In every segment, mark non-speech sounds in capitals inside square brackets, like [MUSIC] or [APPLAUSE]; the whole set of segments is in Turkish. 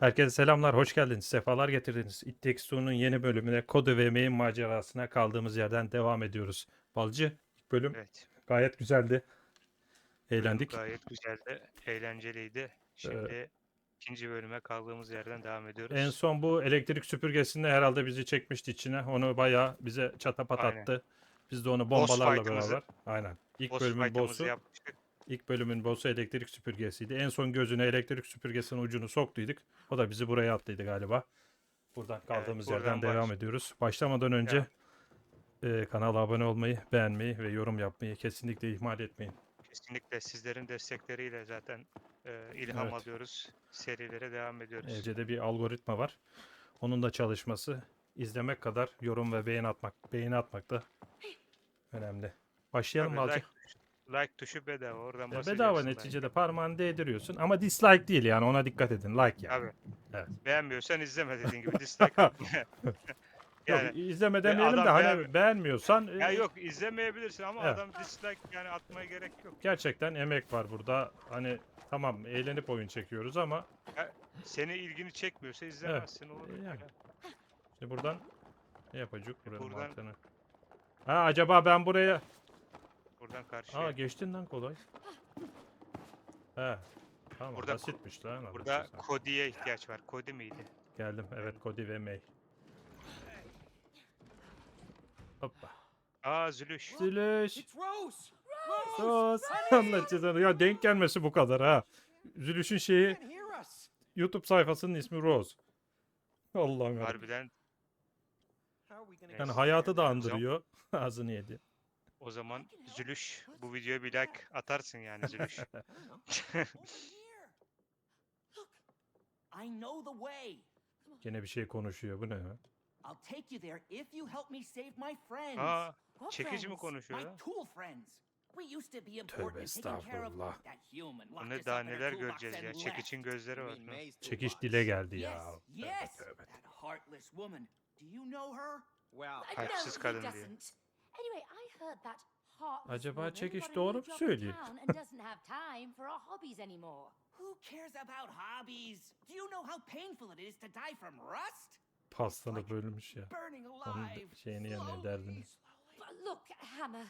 Herkese selamlar, hoş geldiniz, sefalar getirdiniz. It Takes Two'nun yeni bölümüne Kode ve May'in macerasına kaldığımız yerden devam ediyoruz. Balcı, ilk bölüm Evet. gayet güzeldi. Eğlendik. Gayet güzeldi. Eğlenceliydi. Şimdi ikinci bölüme kaldığımız yerden devam ediyoruz. En son bu elektrik süpürgesinde herhalde bizi çekmişti içine. Onu bayağı bize çatapat Aynen. attı. Biz de onu Boss bombalarla fight'ımızı- beraber. Aynen. İlk Boss bölümün fight'ımızı boss'u, yapmıştık. İlk bölümün boss'u elektrik süpürgesiydi. En son gözüne elektrik süpürgesinin ucunu soktuyduk. O da bizi buraya attıydı galiba. Buradan kaldığımız yerden buradan devam baş- ediyoruz. Başlamadan önce e, kanala abone olmayı, beğenmeyi ve yorum yapmayı kesinlikle ihmal etmeyin. Kesinlikle sizlerin destekleriyle zaten e, ilham Evet. alıyoruz. Serilere devam ediyoruz. Ece'de bir algoritma var. Onun da çalışması izlemek kadar yorum ve beğeni atmak, beğeni atmak da önemli. Başlayalım Tabii, Balcı. Like, like tuşu bedava. Oradan Ya basacaksın. bedava like. neticede parmağını değdiriyorsun ama dislike değil yani ona dikkat edin. Like yani. Abi. Evet. Beğenmiyorsan izleme dediğin gibi. [LAUGHS] Dislike [LAUGHS] yani, Yok izleme demeyelim de hani beğenmi- beğenmiyorsan ya e, yok izlemeyebilirsin ama Evet. adam dislike yani atmaya gerek yok. gerçekten emek var burada. Hani tamam eğlenip oyun çekiyoruz ama Seni ilgini çekmiyorsa izlemezsin. Olur. yani. Yani. işte buradan ne yapacak buranın Buradan-. Ha acaba ben buraya Buradan karşıya. Aa geçtin lan kolay. He. Tamam Burada- basitmiş lan. anasını Burada. Cody'ye ihtiyaç var. Cody miydi? Geldim. Evet Cody ve May. Hoppa. Aa Zülüş. Zülüş. Rose! Sos. Allah cezanı. Ya denk gelmesi bu kadar ha. Zülüş'ün şeyi. YouTube sayfasının ismi Rose. Allah'ım. Harbiden Yani hayatı da andırıyor. [LAUGHS] Ağzını yedi. O zaman Zülüş bu videoya bir like atarsın yani [LAUGHS] Zülüş. I know. The way. Gene bir şey konuşuyor. Bu ne ya? I'll take you there if you help me save my friends. Aa çekici mi konuşuyor my ya? tool friends. We used to be important taking care of estağfurullah. that human. Bu locked ne daha neler göreceğiz ya. Çekiç'in gözleri var. May's Çekiş dile geldi Yes, ya. yes. Tövbe tövbe. That heartless woman. Do you know her? Well, Kalpsiz kadın he diyor. doesn't. Anyway, I heard that heartless Acaba çekiş doğru mu söylüyor? town and doesn't have time for our hobbies anymore. [LAUGHS] who cares about hobbies? Do you know how painful it is to die from rust? Pastanı bölmüş ya. Onun şeyini slowly, derdini. look, Hammer,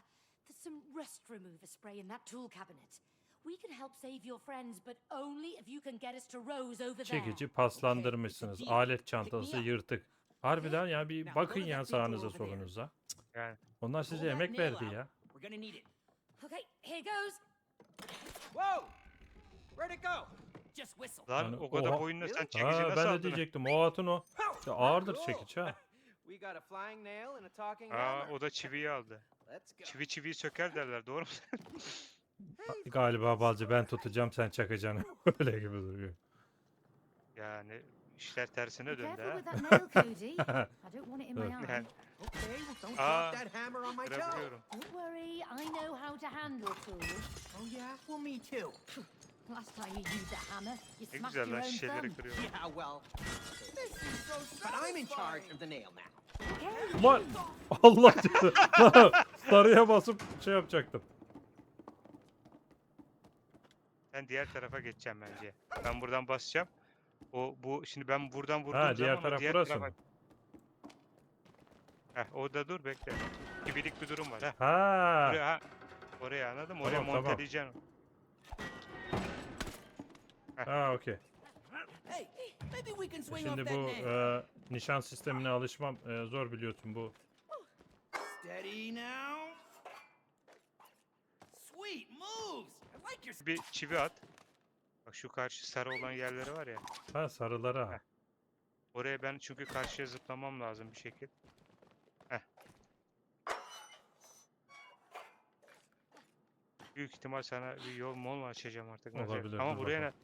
there's some rust remover spray in that tool cabinet. We can help save your friends, but only if you can get us to Rose over there. Çekici paslandırmışsınız. Alet çantası yırtık. Harbiden ya bir bakın ya sağınıza solunuza. Yani Onlar size emek verdi ya. Okay, here goes. Whoa! Where'd it go? Just whistle. lan Yani o kadar boyunla sen çekici Ha, nasıl ben de aldın? diyecektim. O hatun o. İşte ağırdır çekiç ha. [LAUGHS] We got a flying nail and a talking Aa o da çiviyi aldı. Let's go. Çivi çiviyi söker derler doğru mu? [LAUGHS] Galiba balcı ben tutacağım sen çakacaksın. [LAUGHS] Öyle gibi duruyor. yani işler tersine döndü ha. Yani [LAUGHS] Okay, well, don't Ah, drop that hammer on my toe. kırabiliyorum. Don't worry, I know how to handle tools. Oh yeah, well me too. Last time you used a hammer, you Ne smashed güzel your lan own şişeleri thumb. kırıyor. Yeah, well, This is so but I'm in charge satisfying. of the nail now. Okay. Ulan [LAUGHS] Allah cezanı. [LAUGHS] Sarıya basıp şey yapacaktım. Ben diğer tarafa geçeceğim bence. Ben buradan basacağım. O bu şimdi ben buradan vurduğum Ha diğer zaman taraf diğer burası tarafa... mı? Heh, orada dur bekle. Kibilik bir durum var. Heh, Ha. oraya, ha. Oraya anladın mı? Oraya Tamam, tamam. monteleyeceksin. Ha okey. Şimdi bu e, nişan sistemine alışmam e, zor biliyorsun bu. Bir çivi at. Bak şu karşı sarı olan yerleri var ya. Ha sarılara. Heh. Oraya ben çünkü karşıya zıplamam lazım bir şekil. Heh. Büyük ihtimal sana bir yol mol mu açacağım artık. Olabilir, Ama buraya bakalım.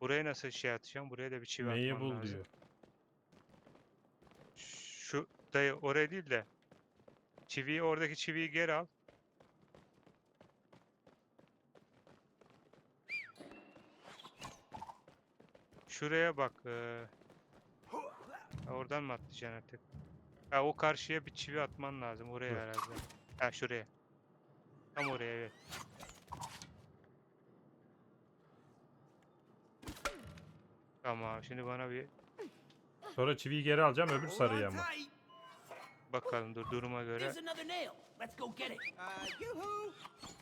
buraya nasıl şey atacağım? Buraya da bir çivi Neyi atmam bul lazım. diyor. Şu dayı oraya değil de çiviyi oradaki çiviyi geri al. Şuraya bak. ha, oradan mı atlayacaksın artık? Ha o karşıya bir çivi atman lazım. Oraya Dur. herhalde. Ha şuraya. Tam oraya evet. Tamam şimdi bana bir Sonra çiviyi geri alacağım öbür sarıya tight. bakalım dur duruma göre.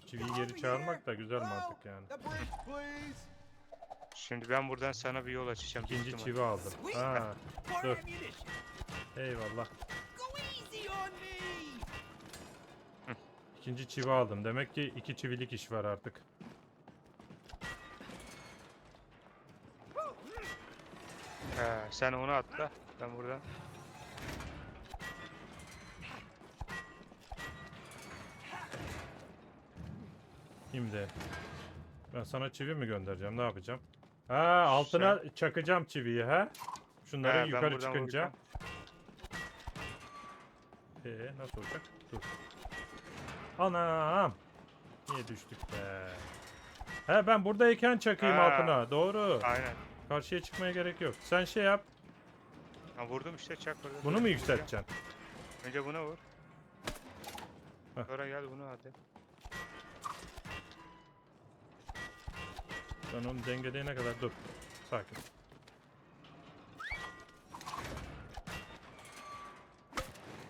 Çiviyi geri çağırmak da güzel mantık yani. Şimdi ben buradan sana bir yol açacağım. İkinci ihtimal. çivi aldım. Ha, Dur. eyvallah. İkinci çivi aldım. Demek ki iki çivilik iş var artık. He, sen onu atla. Ben buradan. Şimdi ben sana çivi mi göndereceğim? Ne yapacağım? Ha altına çakacağım çiviyi ha. Şunları He, ben yukarı buradan çıkınca. Ee nasıl olacak? Dur. Anam. Niye düştük be? He ben buradayken çakayım Ha. altına. Doğru. Aynen. Karşıya çıkmaya gerek yok. Sen şey yap. Ha, vurdum işte çak. Bunu mu yükselteceksin? Önce buna vur. Heh. Sonra gel bunu hadi. Ben onu dengeleyene kadar dur. Sakin.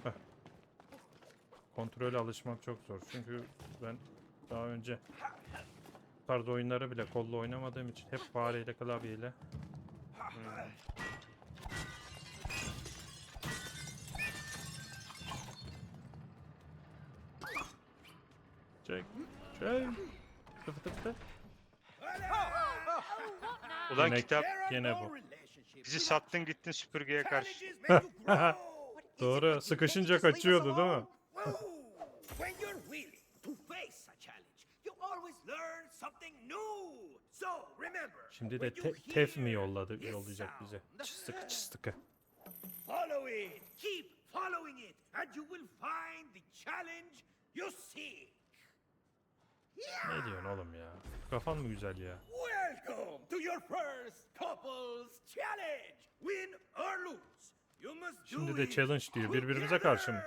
Heh. Kontrole alışmak çok zor. Çünkü ben daha önce tarz oyunları bile kolla oynamadığım için hep fareyle klavyeyle. Hmm. Çek. Çek. Fıtı fıtı fıtı. Ulan Yine- kitap Gene bu. bizi sattın gittin süpürgeye karşı. [LAUGHS] Doğru. Sıkışınca kaçıyordu değil mi? When you're willing to face a challenge, you always learn something new. So remember, Şimdi de te- tef mi yolladı yollayacak bize? Çıstıkı çıstıkı. Follow it. Keep following it, and you will find the challenge you seek. Ne diyorsun oğlum ya? Kafan mı güzel ya? Welcome to your first couples challenge. Win or lose, you must Şimdi do de it challenge diyor. Birbirimize karşı mı?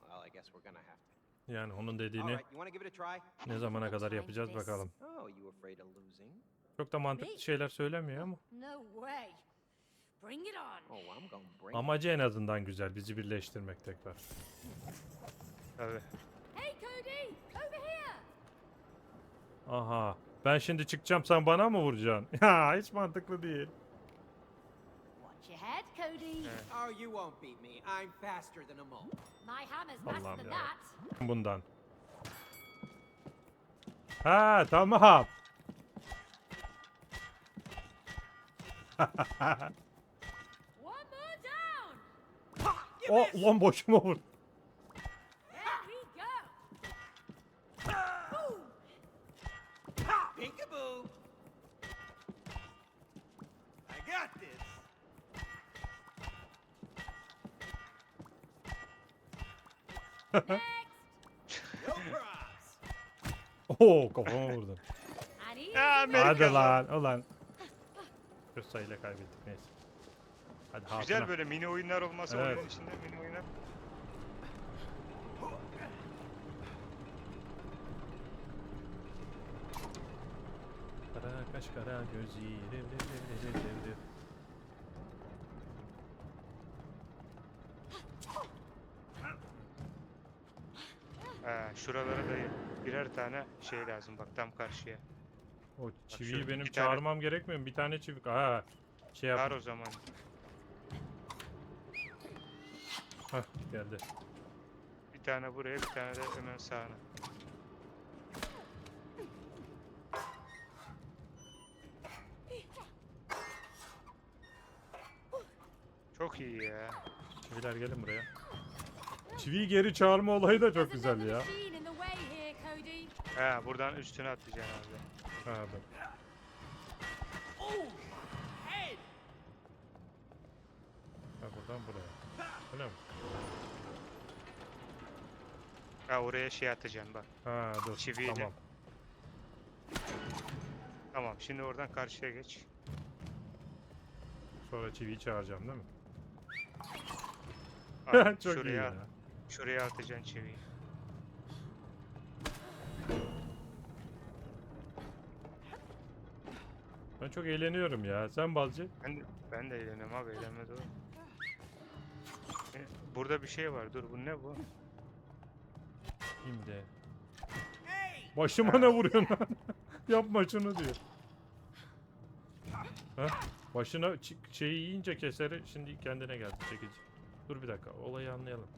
Well, I guess we're gonna have to. Yani onun dediğini right, you wanna give it a try? ne zamana kadar yapacağız bakalım. Oh, you afraid of losing? Çok da mantıklı şeyler söylemiyor ama. No way. Bring it on. Oh, I'm gonna break. Amacı en azından güzel. Bizi birleştirmek tekrar. Tabii. Hey, Cody! Over here! Aha. Ben şimdi çıkacağım sen bana mı vuracaksın? [LAUGHS] Ya hiç mantıklı değil. Watch your head, Cody. Oh, you won't beat me. I'm faster than a mole. My hammer's faster Allah'ım than that. Bundan. Ha tamam. One more down! [LAUGHS] O ulan boşuma vur. Oo kafama. Ya Amerika Hadi lan. lan ulan. Bir sayıyla kaybettik neyse. Hadi. Güzel böyle mini oyunlar olmasa Evet. oyunun içinde mini oyunlar. Kara kaş kara gözü. rev rev rev rev rev rev. He, şuralara da birer tane şey lazım bak tam karşıya. O çiviyi şöyle benim iki tane- çağırmam gerekmiyor mu? Bir tane çivi. Ha. Şey yap. Var o zaman. Hah geldi. Bir tane buraya bir tane de hemen sağına. Çok iyi ya. Çiviler gelin buraya. Çiviyi geri çağırma olayı da çok güzel ya. He buradan üstüne atlayacaksın abi. Ha head. Ha buradan buraya. Öyle mi? Ha oraya şey atacaksın bak. Ha dur. Çiviyle. Tamam. Tamam şimdi oradan karşıya geç. Sonra çiviyi çağıracağım değil mi? Aynen, [LAUGHS] çok iyi şuraya, ya. şuraya atacaksın çiviyi. Çok eğleniyorum ya. Sen balcı. Ben de, ben de eğleniyorum abi eğlenmez olur. E, Burada bir şey var. Dur bu ne bu? Şimdi. Başıma ne vuruyorsun lan? [LAUGHS] Yapma şunu diyor. Ha? Başına şeyi yiyince keseri şimdi kendine geldi çekici. Dur bir dakika olayı anlayalım.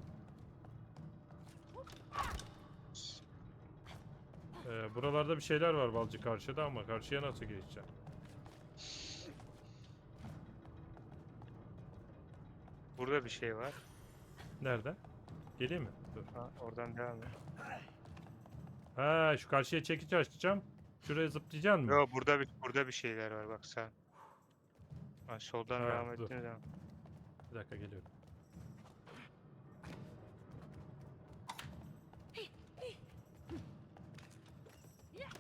Ee, buralarda bir şeyler var balcı karşıda ama karşıya nasıl geçeceğim? Burada bir şey var. Nerede? Geleyim mi? Dur. Ha, oradan devam et. Ha şu karşıya çekici açacağım. Şuraya zıplayacaksın mı? Yo burada bir burada bir şeyler var bak sen. Ha, soldan Ha, devam dur. ettiğin zaman. Bir dakika geliyorum.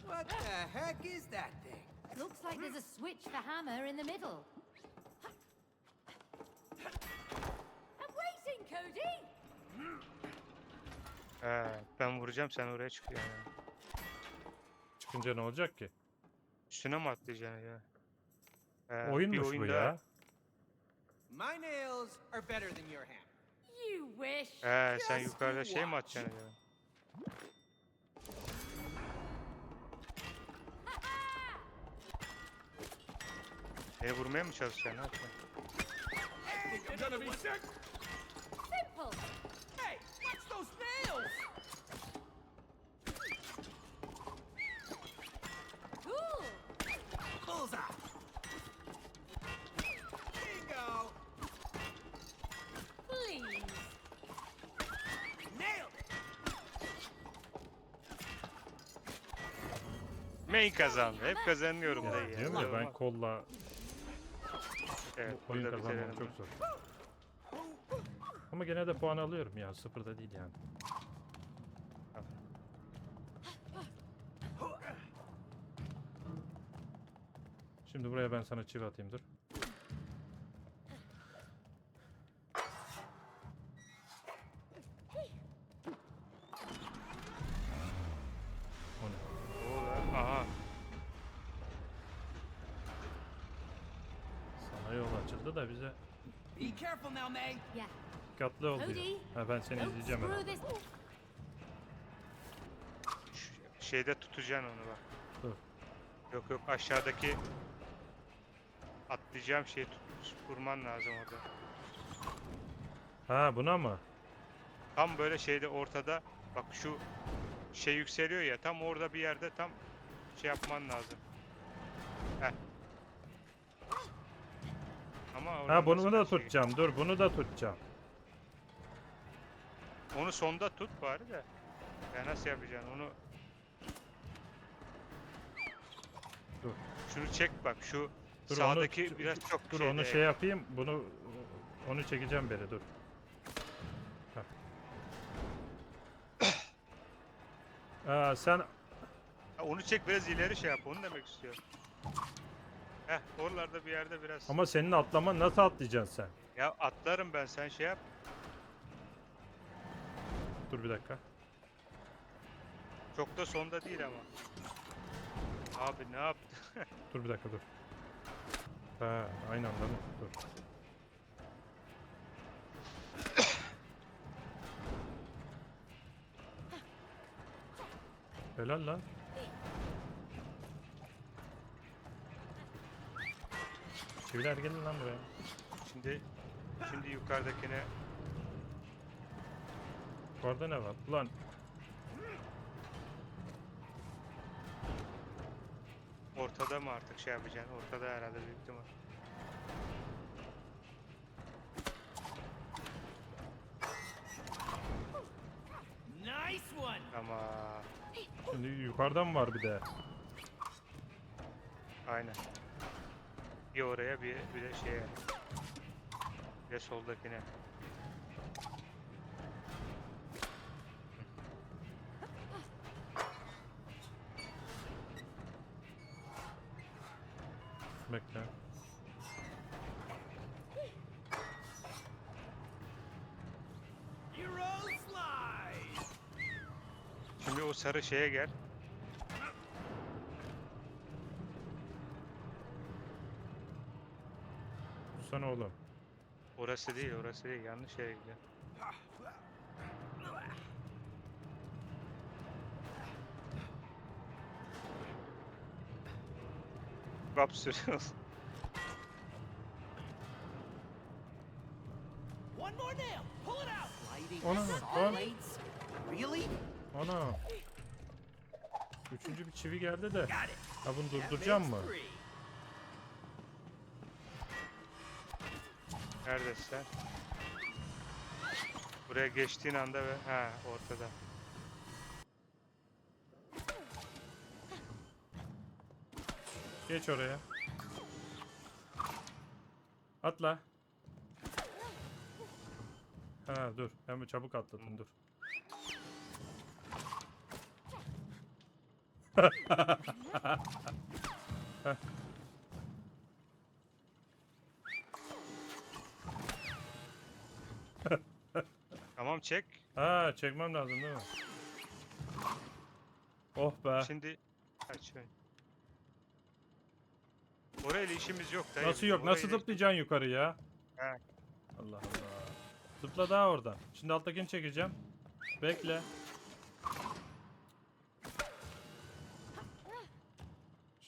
What the heck is that thing? Looks like there's a switch for hammer in the middle. He, ben vuracağım sen oraya çıkıyorsun ya. Çıkınca ne olacak ki? Üstüne mi atlayacaksın ya? He, bir Oyunmuş bu oyunda- ya. My nails are better than your hand. You wish! He, sen Just yukarıda şey mi watch. atacaksın ya? Beni vurmaya mı çalışacaksın? Ne yapacaksın? You're gonna be sick! Simple! Hey, watch those nails! Cool! Bullseye! Bingo! Please! Nailed it! Main kazandı. Hep kazanıyorum dayı ya. Diyorum ya ben kolla Evet, oyun burada kazanmam çok zor. Ama gene de puan alıyorum ya. Sıfırda değil yani. Şimdi buraya ben sana çivi atayım dur. Dikkatli ol diyor. Ha ben seni izleyeceğim herhalde. Ş- Şeyde tutacaksın onu bak. Dur. Yok yok aşağıdaki atlayacağım şeyi tut, vurman lazım orada. Ha buna mı? Tam böyle şeyde ortada bak şu şey yükseliyor ya tam orada bir yerde tam şey yapman lazım. Heh. Ama Ha bunu nasıl da karşıya tutacağım. Dur bunu da tutacağım. Onu sonda tut bari de. Ya nasıl yapacaksın onu? Dur. Şunu çek bak şu Dur, onu sağdaki ç- biraz çok Dur şeyde- onu şey yapayım. Bunu onu çekeceğim beri dur. Aa, sen Ha, onu çek biraz ileri şey yap onu demek istiyorum. Heh oralarda bir yerde biraz. ama senin atlaman nasıl atlayacaksın sen? Ya atlarım ben sen şey yap. Dur bir dakika. Çok da sonda değil ama. Abi ne yaptın? [LAUGHS] Dur bir dakika dur. Ha, aynı anda mı? Dur. Helal lan. Çiviler gelin lan buraya. Şimdi şimdi yukarıdakine Yukarıda ne var? Ulan ortada mı artık şey yapacaksın? Ortada herhalde büyük ihtimal. Nice one! Ama şimdi yukarıdan var bir de. aynen. Bir oraya bir, bir de şeye. Bir de soldakine. bekle. Şimdi o sarı şeye gel. Sana oğlum. Orası değil, orası değil. Yanlış yere gidiyor. Kap sürüyoruz. [LAUGHS] One more nail. Pull it out. Lighting Ona Lan. Ana. Üçüncü bir çivi geldi de. Ha bunu durduracağım mı? Neredesin sen? Buraya geçtiğin anda ve ha ortada. Geç oraya. Atla. Ha dur. Hemen çabuk atladın dur. Heh. Tamam çek. Ha çekmem lazım değil mi? Oh be. Şimdi kaç şöyle. Orayla işimiz yok dayı. Nasıl yok? Nasıl Orayla- zıplayacaksın yukarı ya? He. Allah Allah. Zıpla daha oradan. Şimdi alttakini çekeceğim. Bekle.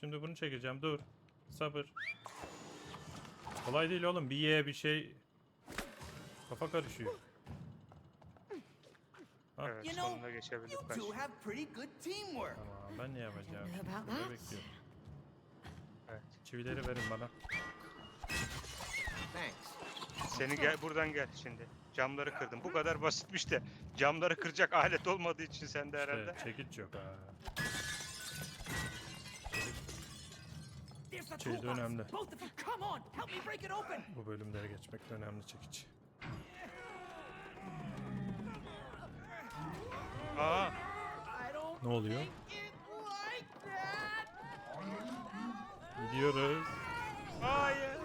Şimdi bunu çekeceğim. Dur. Sabır. Kolay değil oğlum. Bir ye bir şey. Kafa karışıyor. Ha, Evet sonunda geçebildik. Tamam ben ne yapacağım? that. bekliyorum. Çivileri verin bana. Thanks. Seni gel buradan gel şimdi. Camları kırdım. Bu kadar basitmiş de camları kıracak alet olmadığı için sende herhalde. İşte çekiç yok ha. Şey de önemli. Bu bölümlere geçmek de önemli çekiç. Aa, Ne oluyor? think it like that. Gidiyoruz. hayır.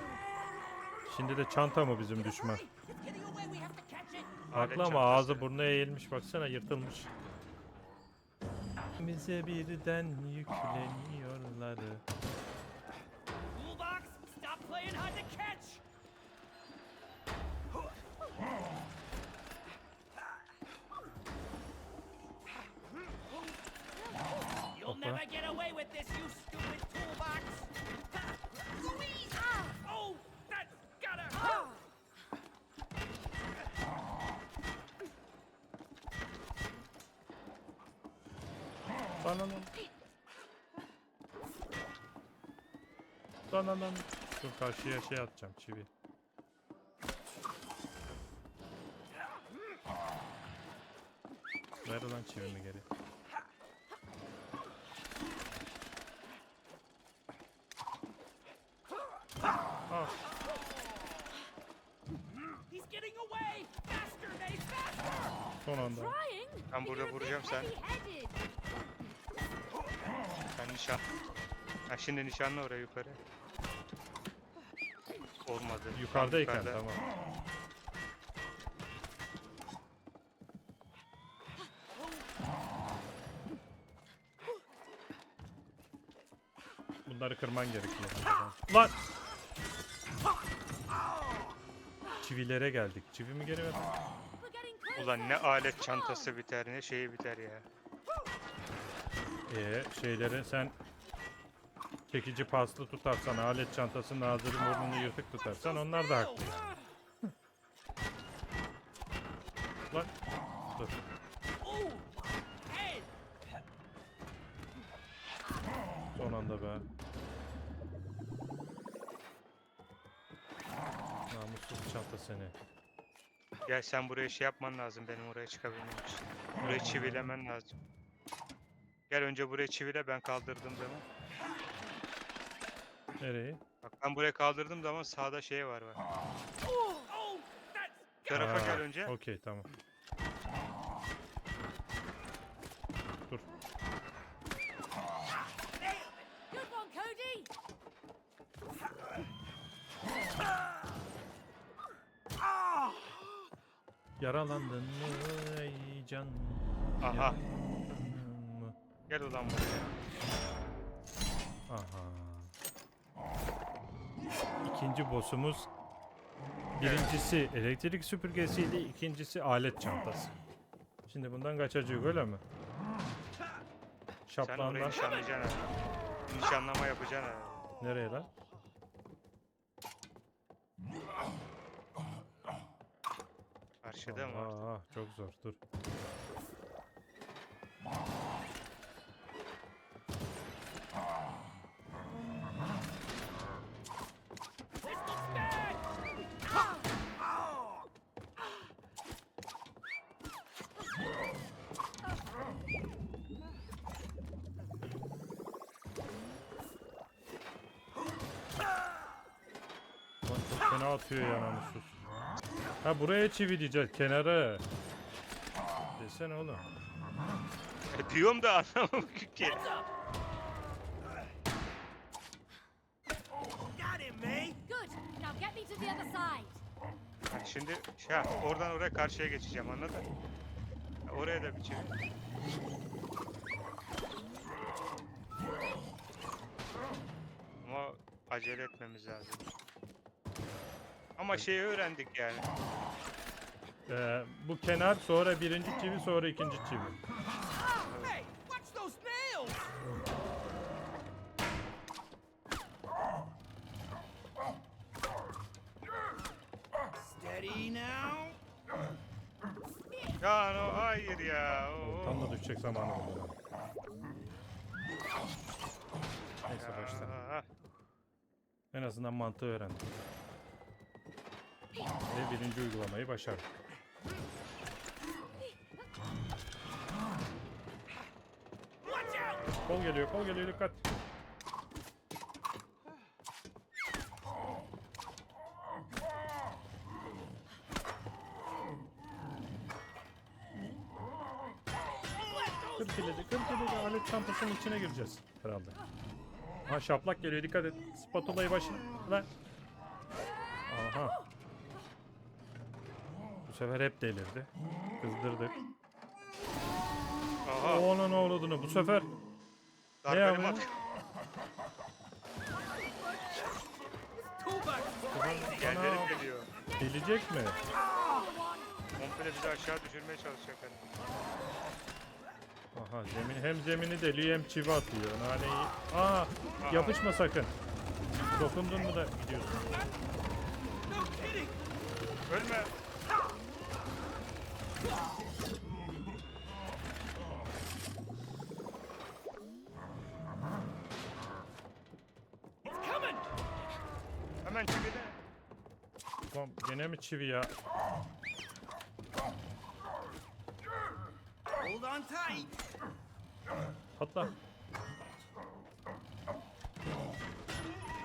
Şimdi de çanta mı bizim düşman? Haklı ama ağzı burnu eğilmiş baksana yırtılmış. Bize birden yükleniyorlar. Toolbox, stop playing hard to catch. Bana lan. Bana lan. Dur karşıya şey atacağım çivi. Ver lan çivimi geri. Ah, He's getting away. Faster, May, faster. son anda. Ben burada vuracağım sen. nişan. Ha şimdi nişanla oraya yukarı. Olmadı. Yukarıdayken yukarıda. tamam. Bunları kırman gerekiyor. Lan! Çivilere geldik. Çivimi geri ver. Ulan ne alet çantası biter ne şeyi biter ya. Ee, şeyleri sen çekici paslı tutarsan, alet çantasının ağzını burnunu yırtık tutarsan onlar da haklı. Lan! Dur. Son anda be. Namussuz çanta seni. Gel sen buraya şey yapman lazım benim oraya çıkabilmem için. Burayı çivilemen lazım. Gel önce burayı çivile ben kaldırdığım zaman. Nereye? Bak ben buraya kaldırdığım zaman sağda şey var var. That's Bu tarafa Aa, gel önce. Okey tamam. Dur. Good one, Cody. Yaralandın mı ey can? Aha. Gel ulan buraya. Aha. İkinci boss'umuz Birincisi elektrik süpürgesiydi, ikincisi alet çantası. Şimdi bundan kaçacak öyle mi? Sen orayı nişanlayacaksın. Nişanlama yapacaksın ha. nereye lan? Karşıda mı? Aa, çok zor dur. Atıyor ya namussuz. Ha buraya çivi diyeceğiz kenara. Desene oğlum. E, diyorum da anlamadım ki. Got him, mate. Good. Now get me to the other side. Bak şimdi şey yap, oradan oraya karşıya geçeceğim anladın? Ya Oraya da bir çevir. Ama acele etmemiz lazım. Ama şeyi öğrendik yani. Ee, bu kenar sonra birinci çivi sonra ikinci çivi. Ya no, hayır ya. oo. Tam da düşecek zamanı buldu. Neyse başla. Ya, En azından mantığı öğrendik. Ve birinci uygulamayı başardık. Kol geliyor, kol geliyor dikkat. Kır kilidi, kır kilidi. Alet çantasının içine gireceğiz herhalde. Ha şaplak geliyor dikkat et. Spatulayı başına. Sefer hep delirdi. Kızdırdık. Aha. Onun oğludunu bu sefer ne Darbeli yapıyor? mat. Yerleri Ana. geliyor. Gelecek mi? Komple bizi aşağı düşürmeye çalışacak hani. Aha zemin hem zemini deliyor hem çivi atıyor. Naneyi. Aa yapışma sakın. Dokundun mu da gidiyorsun. Ölme. Gene mi çivi ya? Hold on tight. Patla.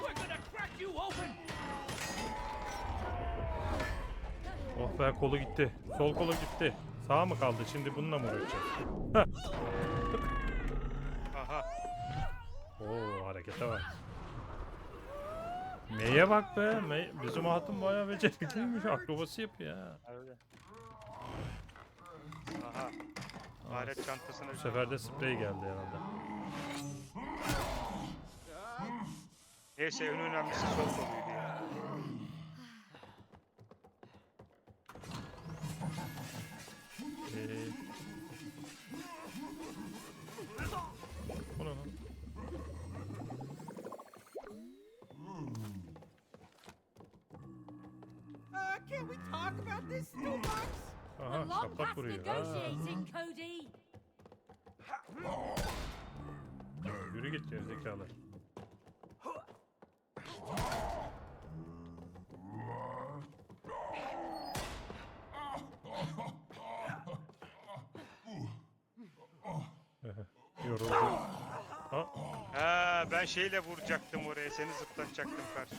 We're gonna crack you open! Oh be kolu gitti. Sol kolu gitti. Sağ mı kaldı? Şimdi bununla mı uğraşacağız? [LAUGHS] Aha. Oo harekete bak. Neye bak be? Me- Bizim hatun bayağı becerikliymiş. Akrobasi yapıyor ha. Öyle. Aha. Alet çantasına Bu sefer de sprey geldi herhalde. Neyse en önemlisi sol koluydu Long şaplak past vuruyor. Ha. negotiating, Cody. Yürü git gerizekalı. Yoruldu. Ha, Ha ben şeyle vuracaktım oraya seni zıplatacaktım karşı.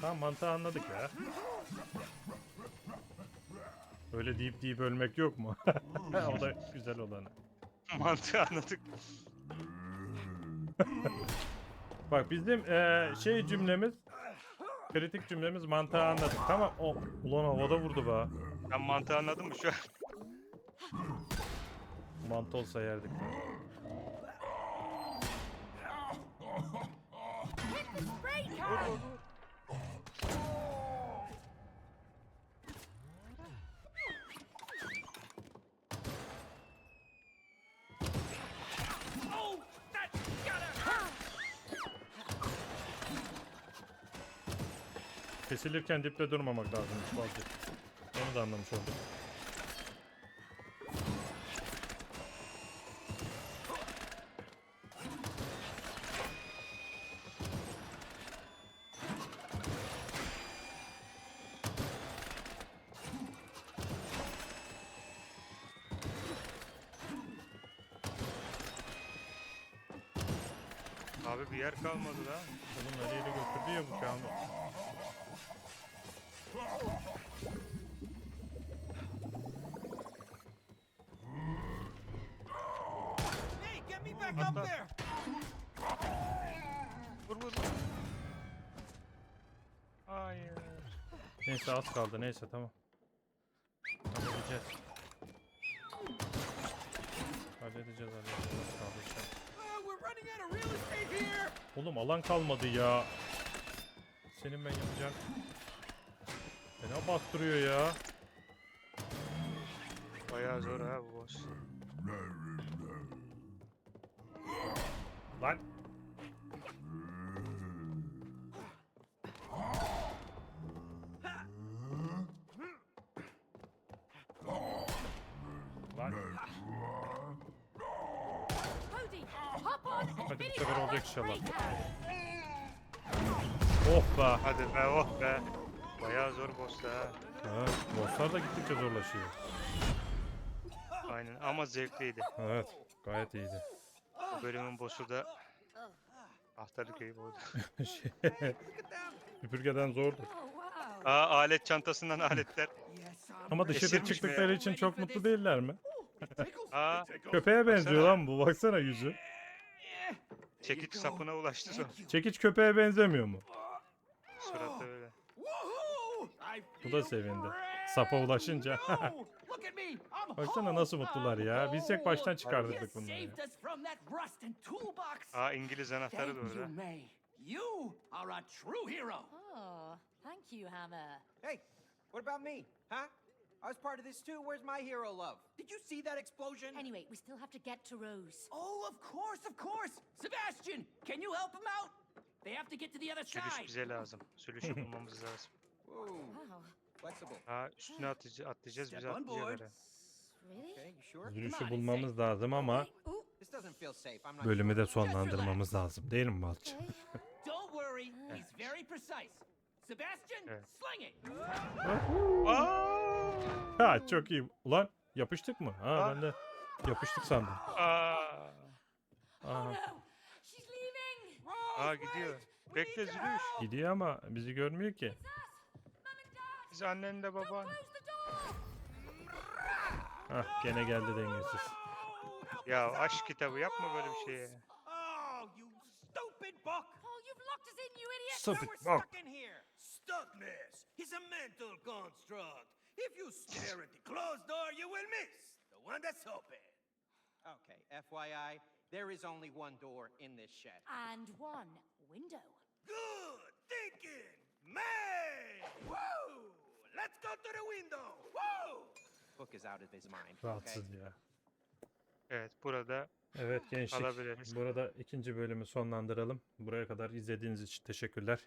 tamam mantığı anladık ya. Öyle deyip deyip ölmek yok mu? [LAUGHS] o da güzel olanı. [LAUGHS] Mantığı anladık. Bak bizim eee, şey cümlemiz kritik cümlemiz mantığı anladık. Tamam. O ulan havada vurdu be. Ben mantığı anladın mı şu an? Mantı olsa yerdik. lan. Spray can! Kesilirken dipte durmamak lazımmış bazı. Onu da anlamış oldum. Abi bir yer kalmadı lan. Oğlum her yere götürdü ya bu Kamil. Neyse az kaldı neyse tamam. Halledeceğiz. Halledeceğiz halledeceğiz az kaldı işte. Oğlum alan kalmadı ya. Senin ben yapacağım. Fena bastırıyor ya. Bayağı zor ha bu boss. Lan. Hadi bir finish sefer olacak inşallah. Oh be. Hadi be oh be. Bayağı zor boss ha. Evet, bosslar da gittikçe zorlaşıyor. Aynen ama zevkliydi. Evet, gayet iyiydi. Bu bölümün boss'u da Ahtarlı köyü bu. [LAUGHS] şey, süpürgeden zordu. Aa alet çantasından aletler. Ama dışarı Esirmiş mi çıktıkları ya? için çok mutlu değiller mi? Aa Köpeğe benziyor lan bu. Baksana yüzü. Çekiç sapına ulaştı sonra. Çekiç köpeğe benzemiyor mu? Suratı öyle. Woohoo! I Bu da sevindi. Sapa ulaşınca. Baksana nasıl mutlular ya. Bilsek baştan çıkardık bunları. ya. Aa İngiliz anahtarı da orada. You are a true hero. Oh, thank you, Hammer. Hey, what about me? Huh? I was part of this too. Where's my hero love? Did you see that explosion? Anyway, we still have to get to Rose. Oh, of course, of course. Sebastian, can you help him out? They have to get to the other Sülüş side. bize lazım. Sülüşü [LAUGHS] bulmamız lazım. Whoa, Wow. flexible. Aa üstüne atlayacağız, atlayacağız Step on board. atlayacaklar. ha. Really? Okay, you sure? Yürüyüşü bulmamız lazım ama Ooh, This doesn't feel safe. I'm not bölümü de sonlandırmamız lazım. Değil mi Malç? okay. [LAUGHS] Don't worry, he's very precise. Sebastian, Evet. sling it. Aa! Ha çok iyi. Ulan yapıştık mı? Ha Aa. ben de yapıştık sandım. Aa! Oh Aha. no! She's leaving! Aa gidiyor. Bekle Zülüş. Gidiyor ama bizi görmüyor ki. Mum and Dad! Biz annenle baban. Close the door! Hah gene geldi dengesiz. Ya aşk kitabı yapma böyle bir şey ya. Oh, you stupid book! Oh, you've locked us in, you idiot! Stupid We're bok. stuck in here. Miss. He's a mental construct. If you stare at the closed door, you will miss the one that's open. Okay, FYI, there is only one door in this shed. And one window. Good thinking, May. Woo! Let's go to the window. Woo! Book is out of his mind. Okay? Rahatsız ya. Evet burada Evet gençlik. Burada ikinci bölümü sonlandıralım. Buraya kadar izlediğiniz için teşekkürler.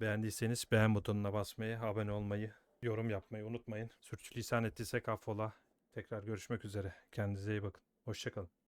Beğendiyseniz beğen butonuna basmayı, abone olmayı, yorum yapmayı unutmayın. Sürçülisan ettiysek affola. Tekrar görüşmek üzere. Kendinize iyi bakın. Hoşçakalın.